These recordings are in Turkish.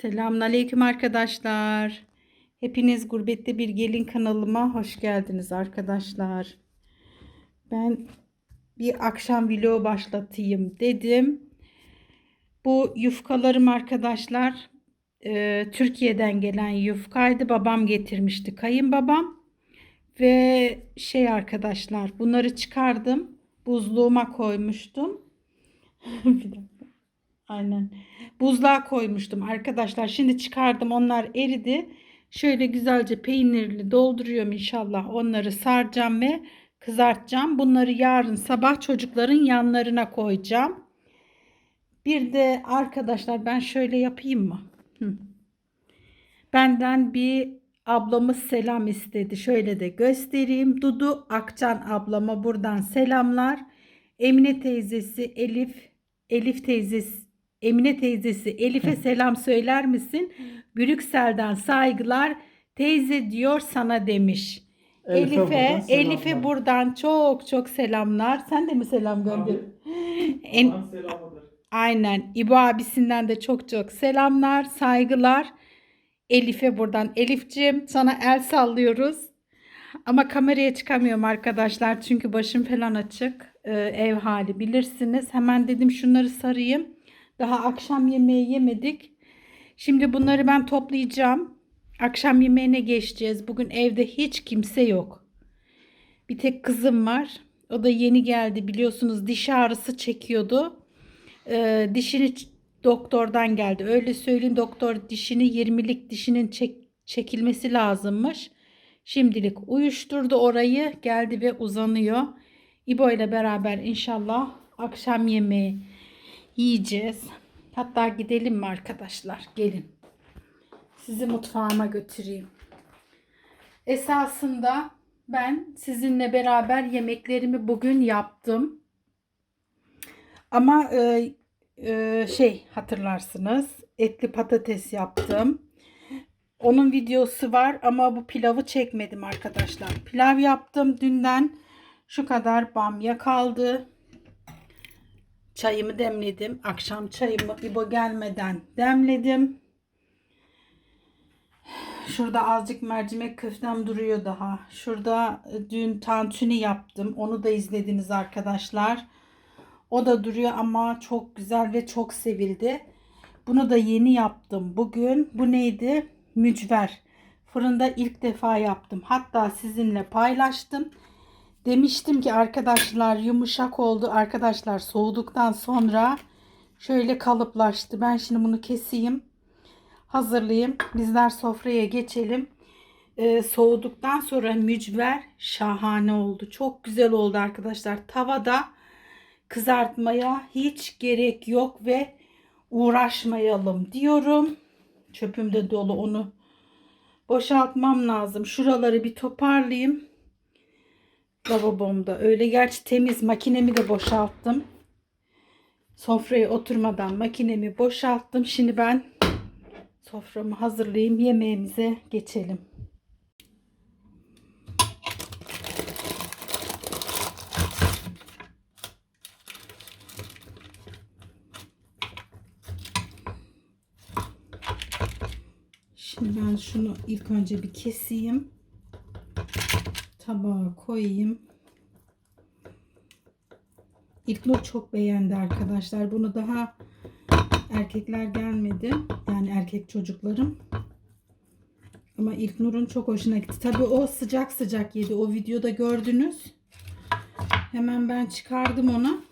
Selamünaleyküm arkadaşlar. Hepiniz Gurbette Bir Gelin kanalıma hoş geldiniz arkadaşlar. Ben bir akşam vlogu başlatayım dedim. Bu yufkalarım arkadaşlar e, Türkiye'den gelen yufkaydı. Babam getirmişti kayınbabam. Ve şey arkadaşlar bunları çıkardım. Buzluğuma koymuştum. bir dakika. Aynen. Buzluğa koymuştum arkadaşlar. Şimdi çıkardım. Onlar eridi. Şöyle güzelce peynirli dolduruyorum inşallah. Onları saracağım ve kızartacağım. Bunları yarın sabah çocukların yanlarına koyacağım. Bir de arkadaşlar ben şöyle yapayım mı? Hı. Benden bir ablamız selam istedi. Şöyle de göstereyim. Dudu Akcan ablama buradan selamlar. Emine teyzesi Elif, Elif teyzesi Emine teyzesi Elif'e selam söyler misin? Brüksel'den saygılar. Teyze diyor sana demiş. Elif'e Elif'e buradan selamlar. buradan çok çok selamlar. Sen de mi selam gönder? En, selamıdır. aynen. İbo abisinden de çok çok selamlar, saygılar. Elif'e buradan. Elif'cim sana el sallıyoruz. Ama kameraya çıkamıyorum arkadaşlar. Çünkü başım falan açık. Ee, ev hali bilirsiniz. Hemen dedim şunları sarayım. Daha akşam yemeği yemedik. Şimdi bunları ben toplayacağım. Akşam yemeğine geçeceğiz. Bugün evde hiç kimse yok. Bir tek kızım var. O da yeni geldi biliyorsunuz diş ağrısı çekiyordu. Ee, dişini doktordan geldi. Öyle söyleyeyim doktor dişini 20'lik dişinin çek- çekilmesi lazımmış. Şimdilik uyuşturdu orayı geldi ve uzanıyor. İbo ile beraber inşallah akşam yemeği yiyeceğiz. Hatta gidelim mi arkadaşlar? Gelin. Sizi mutfağıma götüreyim. Esasında ben sizinle beraber yemeklerimi bugün yaptım. Ama e, e, şey hatırlarsınız etli patates yaptım. Onun videosu var ama bu pilavı çekmedim arkadaşlar. Pilav yaptım dünden. Şu kadar bamya kaldı. Çayımı demledim. Akşam çayımı İbo gelmeden demledim. Şurada azıcık mercimek köftem duruyor daha. Şurada e, dün tantuni yaptım. Onu da izlediniz arkadaşlar. O da duruyor ama çok güzel ve çok sevildi. Bunu da yeni yaptım bugün. Bu neydi? Mücver. Fırında ilk defa yaptım. Hatta sizinle paylaştım. Demiştim ki arkadaşlar yumuşak oldu. Arkadaşlar soğuduktan sonra şöyle kalıplaştı. Ben şimdi bunu keseyim. Hazırlayayım. Bizler sofraya geçelim. Ee, soğuduktan sonra mücver şahane oldu. Çok güzel oldu arkadaşlar. Tavada kızartmaya hiç gerek yok ve uğraşmayalım diyorum. Çöpüm de dolu onu boşaltmam lazım. Şuraları bir toparlayayım. Lavabomda. Öyle gerçi temiz makinemi de boşalttım. Sofraya oturmadan makinemi boşalttım. Şimdi ben soframı hazırlayayım. Yemeğimize geçelim. Şimdi ben şunu ilk önce bir keseyim. Tabağa koyayım. İlknur çok beğendi arkadaşlar. Bunu daha erkekler gelmedi. Yani erkek çocuklarım. Ama İlknur'un çok hoşuna gitti. Tabii o sıcak sıcak yedi. O videoda gördünüz. Hemen ben çıkardım onu.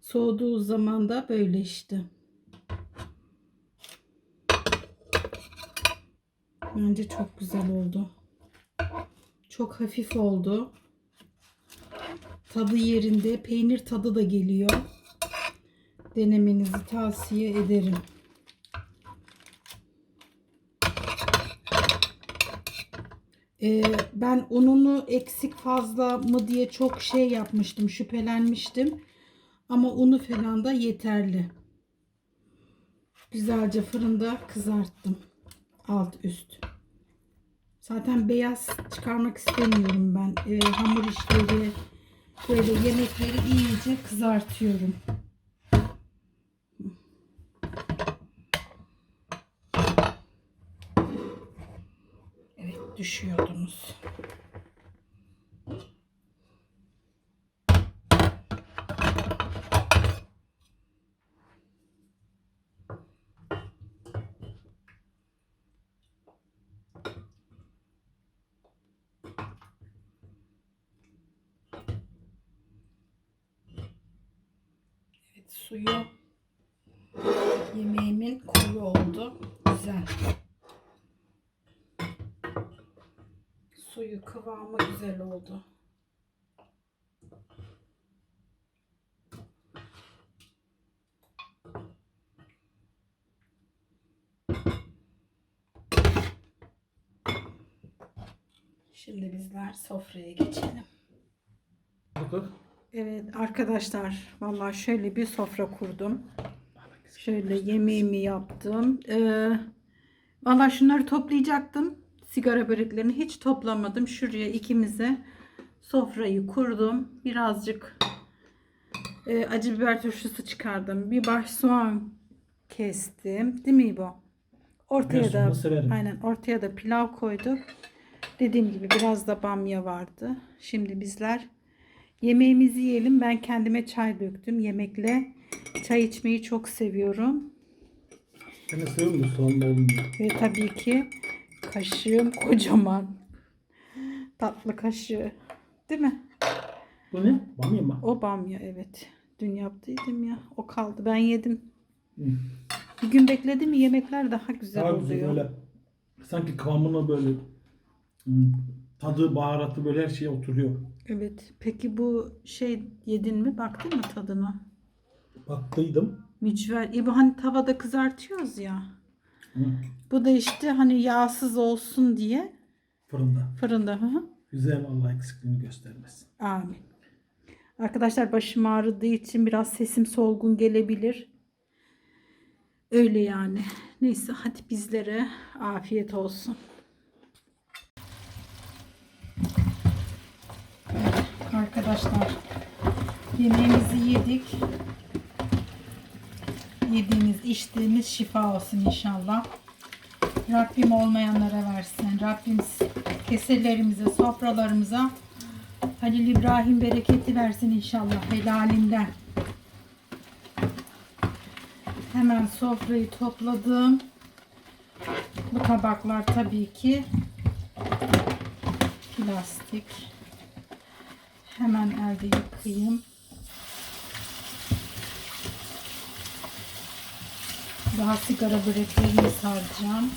Soğuduğu zaman da böyle işte. Bence çok güzel oldu. Çok hafif oldu. Tadı yerinde. Peynir tadı da geliyor. Denemenizi tavsiye ederim. Ee, ben ununu eksik fazla mı diye çok şey yapmıştım. Şüphelenmiştim. Ama unu falan da yeterli. Güzelce fırında kızarttım alt üst. Zaten beyaz çıkarmak istemiyorum ben. E, hamur işleri böyle yemekleri iyice kızartıyorum. Evet düşüyordunuz. Evet suyu yemeğimin koyu oldu. Güzel. Suyu kıvamı güzel oldu. Şimdi bizler sofraya geçelim. Bakın. Evet arkadaşlar vallahi şöyle bir sofra kurdum. Şöyle yemeğimi yaptım. Ee, vallahi şunları toplayacaktım. Sigara böreklerini hiç toplamadım. Şuraya ikimize sofrayı kurdum. Birazcık e, acı biber turşusu çıkardım. Bir baş soğan kestim. Değil mi bu? Ortaya Ben da aynen ortaya da pilav koyduk. Dediğim gibi biraz da bamya vardı. Şimdi bizler Yemeğimizi yiyelim. Ben kendime çay döktüm. Yemekle çay içmeyi çok seviyorum. Ben de seviyorum da soğanlı olmuyor. Ve tabii ki kaşığım kocaman. Tatlı kaşığı. Değil mi? Bu ne? Bamya mı? O bamya evet. Dün yaptıydım ya. O kaldı. Ben yedim. Hı. Bir gün bekledim mi yemekler daha güzel Daha güzel oluyor. böyle. Sanki kıvamına böyle hmm, tadı, baharatı böyle her şeye oturuyor. Evet. Peki bu şey yedin mi? Baktın mı tadına? Baktıydım. Mücver. E bu hani tavada kızartıyoruz ya. Hı. Bu da işte hani yağsız olsun diye Fırında. fırında. Hı hı. Güzel Allah eksikliğini göstermesin. Amin. Arkadaşlar başım ağrıdığı için biraz sesim solgun gelebilir. Öyle yani. Neyse hadi bizlere afiyet olsun. Evet, Arkadaşlar yemeğimizi yedik. Yediğimiz, içtiğimiz şifa olsun inşallah. Rabbim olmayanlara versin. Rabbim keselerimize, sofralarımıza Halil İbrahim bereketi versin inşallah helalinden. Hemen sofrayı topladım. Bu tabaklar tabii ki plastik. Hemen elde yıkayayım. Daha sigara böreklerini saracağım.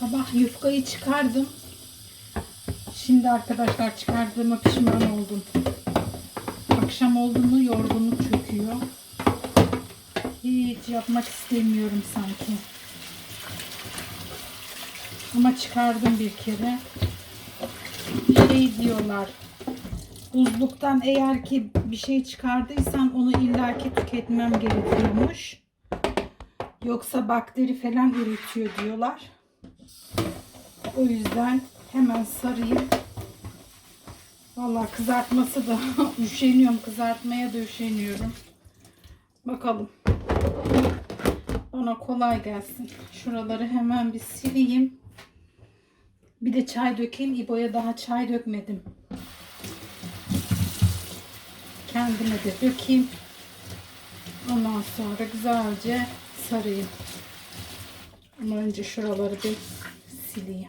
Sabah yufkayı çıkardım. Şimdi arkadaşlar çıkardığıma pişman oldum. Akşam oldu mu yorgunluk çöküyor. Hiç yapmak istemiyorum sanki. Ama çıkardım bir kere. Şey diyorlar. Buzluktan eğer ki bir şey çıkardıysan onu illaki tüketmem gerekiyormuş. Yoksa bakteri falan üretiyor diyorlar. O yüzden hemen sarayım. Vallahi kızartması da üşeniyorum. Kızartmaya da üşeniyorum. Bakalım. Bana kolay gelsin. Şuraları hemen bir sileyim. Bir de çay dökeyim. İbo'ya daha çay dökmedim. Kendime de dökeyim. Ondan sonra güzelce sarayım. Ama önce şuraları bir sileyim.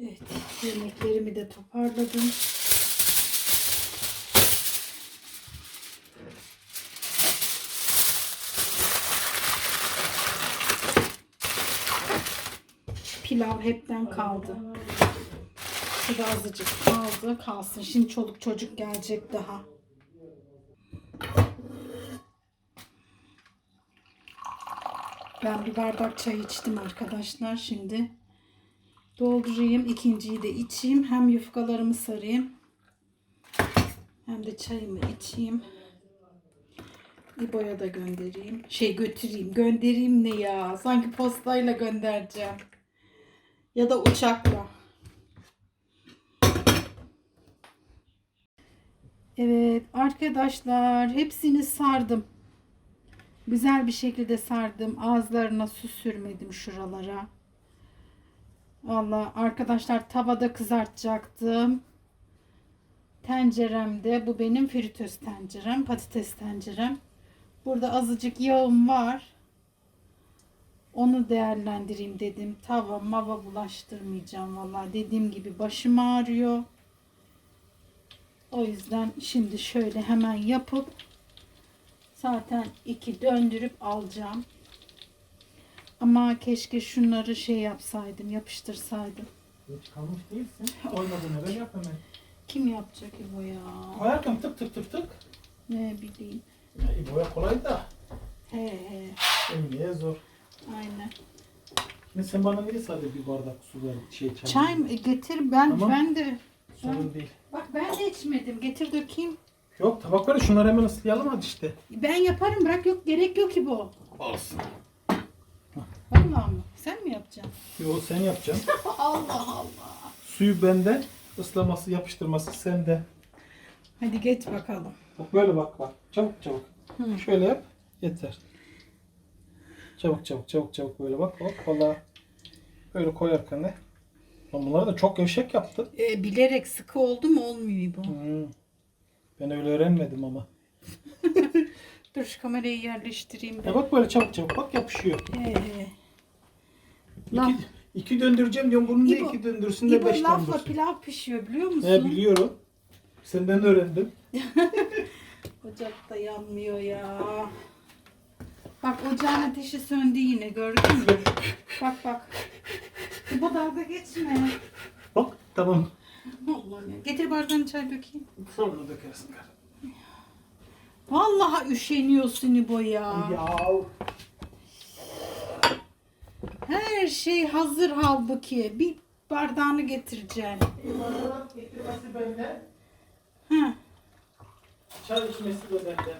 Evet, yemeklerimi de toparladım. pilav hepten kaldı. Şu da azıcık kaldı. Kalsın. Şimdi çoluk çocuk gelecek daha. Ben bir bardak çay içtim arkadaşlar. Şimdi doldurayım. ikinciyi de içeyim. Hem yufkalarımı sarayım. Hem de çayımı içeyim. İbo'ya da göndereyim. Şey götüreyim. Göndereyim ne ya? Sanki postayla göndereceğim. Ya da uçakla. Evet arkadaşlar hepsini sardım. Güzel bir şekilde sardım. Ağızlarına su sürmedim şuralara. Valla arkadaşlar tavada kızartacaktım. Tenceremde bu benim fritöz tencerem, patates tencerem. Burada azıcık yağım var. Onu değerlendireyim dedim. Tava mava bulaştırmayacağım valla. Dediğim gibi başım ağrıyor. O yüzden şimdi şöyle hemen yapıp zaten iki döndürüp alacağım. Ama keşke şunları şey yapsaydım, yapıştırsaydım. Kalmış değilsin. Oymadın evvel yap hemen. Kim yapacak İbo ya? Koyarken tık tık tık tık. Ne bileyim. Ya, İbo'ya kolay da. He he. Emniye zor. Aynen. Şimdi sen bana niye sadece bir bardak su ver, şey çay. Çay mı? E, getir ben Tamam. ben de. Sorun değil. Bak ben de içmedim. Getir dökeyim. Yok tabak ver şunları hemen ıslayalım hadi işte. Ben yaparım bırak yok gerek yok ki bu. Olsun. Vallahi mı? Sen mi yapacaksın? Yo sen yapacaksın. Allah Allah. Suyu bende, ıslaması yapıştırması sende. Hadi geç bakalım. Bak böyle bak bak. Çabuk çabuk. Hı. Şöyle yap. Yeter. Çabuk çabuk çabuk çabuk böyle bak. Hop valla. Böyle koyarken de. Lan bunları da çok gevşek yaptın. E, bilerek sıkı oldu mu olmuyor bu. Hmm. Ben öyle öğrenmedim ama. Dur şu kamerayı yerleştireyim de. Ya bak böyle çabuk çabuk bak yapışıyor. He he. Laf- İki, iki döndüreceğim diyorum bunu da İbo- iki döndürsün de İbo beş lafla döndürsün. pilav pişiyor biliyor musun? He biliyorum. Senden öğrendim. Ocak da yanmıyor ya. Bak ocağın ateşi söndü yine gördün mü? bak bak. Bu dalga geçme. Bak tamam. Allah'ım ya. Getir bardağını çay dökeyim. Sonra dökersin karım. Vallahi üşeniyorsun İbo ya. Ya. Her şey hazır halbuki. Bir bardağını getireceksin. Getirmesi bende. Ha, Çay içmesi de bende.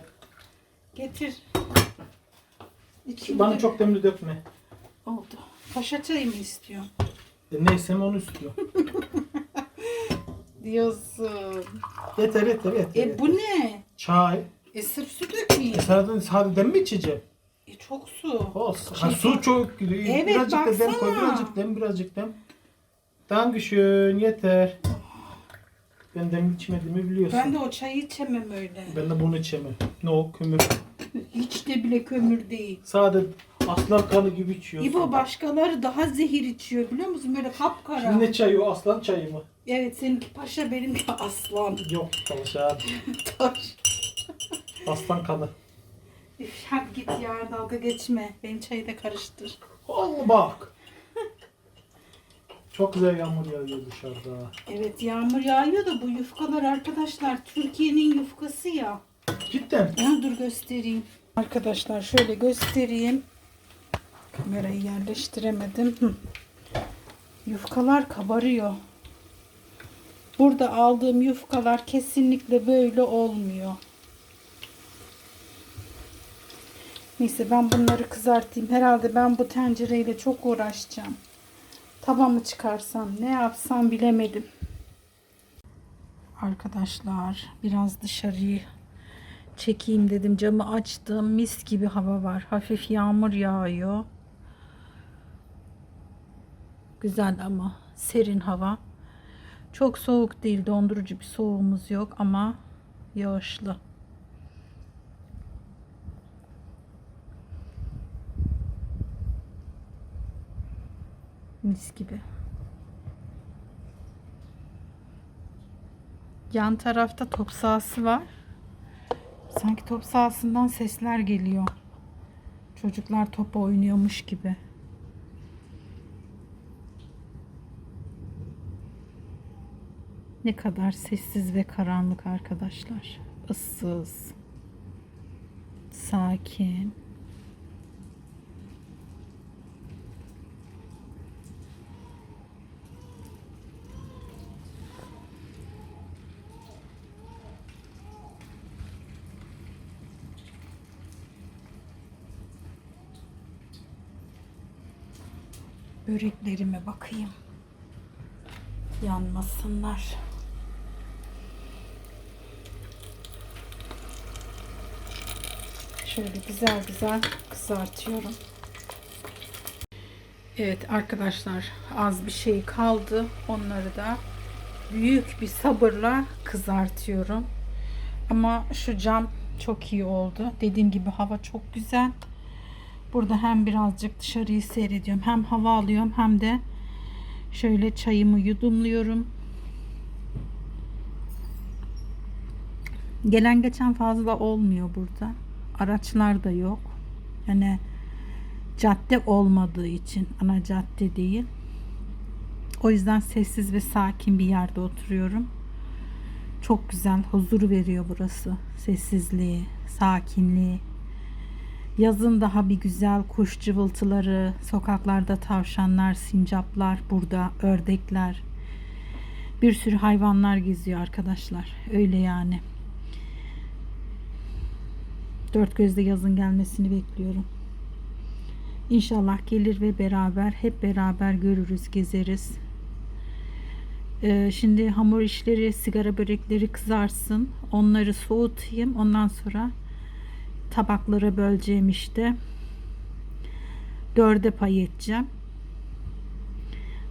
getir. İçinde Bana çok demli dökme. oldu. Paşa çayı mı istiyorsun? E, neyse onu istiyor. Diyorsun. yeter yeter yeter. E bu ne? Çay. E sırf su dökeyim. E sana sade dem mi içeceğim? E çok su. Olsun. Şey- ha, su çok gidiyor. Evet, birazcık da dem koy. baksana. Birazcık dem birazcık dem. Dankeschön yeter. Ben dem içmediğimi biliyorsun. Ben de o çayı içemem öyle. Ben de bunu içemem. No kömür. Hiç de bile kömür değil. Sade aslan kanı gibi içiyorsun. İbo başkaları daha zehir içiyor biliyor musun? Böyle kapkara. Şimdi ne çayı o aslan çayı mı? Evet seninki paşa benimki aslan. Yok çalış abi. Taş. Aslan kanı. Üf, Hadi git ya dalga geçme. Benim çayı da karıştır. Allah bak. Çok güzel yağmur yağıyor dışarıda. Evet yağmur yağıyor da bu yufkalar arkadaşlar Türkiye'nin yufkası ya. Cidden. Ha, dur göstereyim. Arkadaşlar şöyle göstereyim. Kamerayı yerleştiremedim. Hı. Yufkalar kabarıyor. Burada aldığım yufkalar kesinlikle böyle olmuyor. Neyse ben bunları kızartayım. Herhalde ben bu tencereyle çok uğraşacağım. Tavamı çıkarsam ne yapsam bilemedim. Arkadaşlar biraz dışarıyı çekeyim dedim. Camı açtım. Mis gibi hava var. Hafif yağmur yağıyor. Güzel ama serin hava. Çok soğuk değil. Dondurucu bir soğuğumuz yok ama yağışlı. Mis gibi. Yan tarafta top sahası var. Sanki top sahasından sesler geliyor. Çocuklar topa oynuyormuş gibi. Ne kadar sessiz ve karanlık arkadaşlar. Issız. Sakin. Böreklerime bakayım. Yanmasınlar. Şöyle güzel güzel kızartıyorum. Evet arkadaşlar az bir şey kaldı. Onları da büyük bir sabırla kızartıyorum. Ama şu cam çok iyi oldu. Dediğim gibi hava çok güzel. Burada hem birazcık dışarıyı seyrediyorum. Hem hava alıyorum hem de şöyle çayımı yudumluyorum. Gelen geçen fazla olmuyor burada. Araçlar da yok. Yani cadde olmadığı için ana cadde değil. O yüzden sessiz ve sakin bir yerde oturuyorum. Çok güzel huzur veriyor burası. Sessizliği, sakinliği. Yazın daha bir güzel kuş cıvıltıları, sokaklarda tavşanlar, sincaplar, burada ördekler. Bir sürü hayvanlar geziyor arkadaşlar. Öyle yani. Dört gözle yazın gelmesini bekliyorum. İnşallah gelir ve beraber hep beraber görürüz, gezeriz. Ee, şimdi hamur işleri, sigara börekleri kızarsın. Onları soğutayım. Ondan sonra tabaklara böleceğim işte. Dörde pay edeceğim.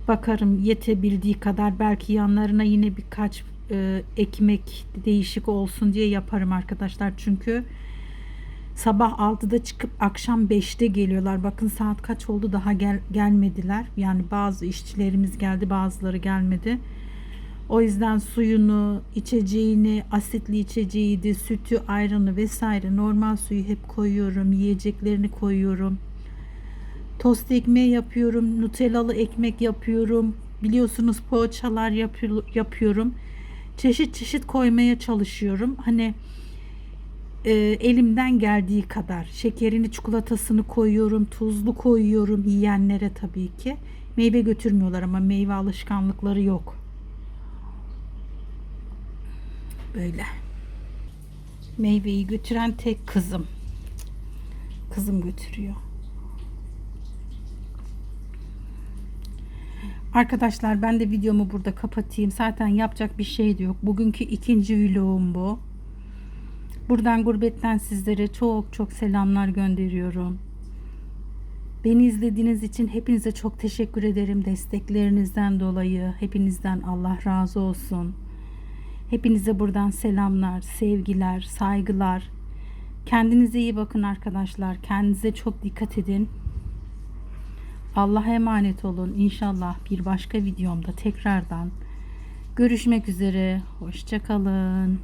Bakarım yetebildiği kadar belki yanlarına yine birkaç e, ekmek değişik olsun diye yaparım arkadaşlar. Çünkü sabah 6'da çıkıp akşam 5'te geliyorlar. Bakın saat kaç oldu daha gel gelmediler. Yani bazı işçilerimiz geldi bazıları gelmedi. O yüzden suyunu, içeceğini, asitli içeceğiydi, sütü, ayranı vesaire normal suyu hep koyuyorum. Yiyeceklerini koyuyorum. Tost ekmeği yapıyorum. Nutellalı ekmek yapıyorum. Biliyorsunuz poğaçalar yapıyor, yapıyorum. Çeşit çeşit koymaya çalışıyorum. Hani e, elimden geldiği kadar şekerini çikolatasını koyuyorum tuzlu koyuyorum yiyenlere tabii ki meyve götürmüyorlar ama meyve alışkanlıkları yok böyle meyveyi götüren tek kızım kızım götürüyor Arkadaşlar ben de videomu burada kapatayım. Zaten yapacak bir şey de yok. Bugünkü ikinci vlogum bu. Buradan gurbetten sizlere çok çok selamlar gönderiyorum. Beni izlediğiniz için hepinize çok teşekkür ederim desteklerinizden dolayı. Hepinizden Allah razı olsun. Hepinize buradan selamlar, sevgiler, saygılar. Kendinize iyi bakın arkadaşlar. Kendinize çok dikkat edin. Allah'a emanet olun. İnşallah bir başka videomda tekrardan görüşmek üzere. Hoşçakalın.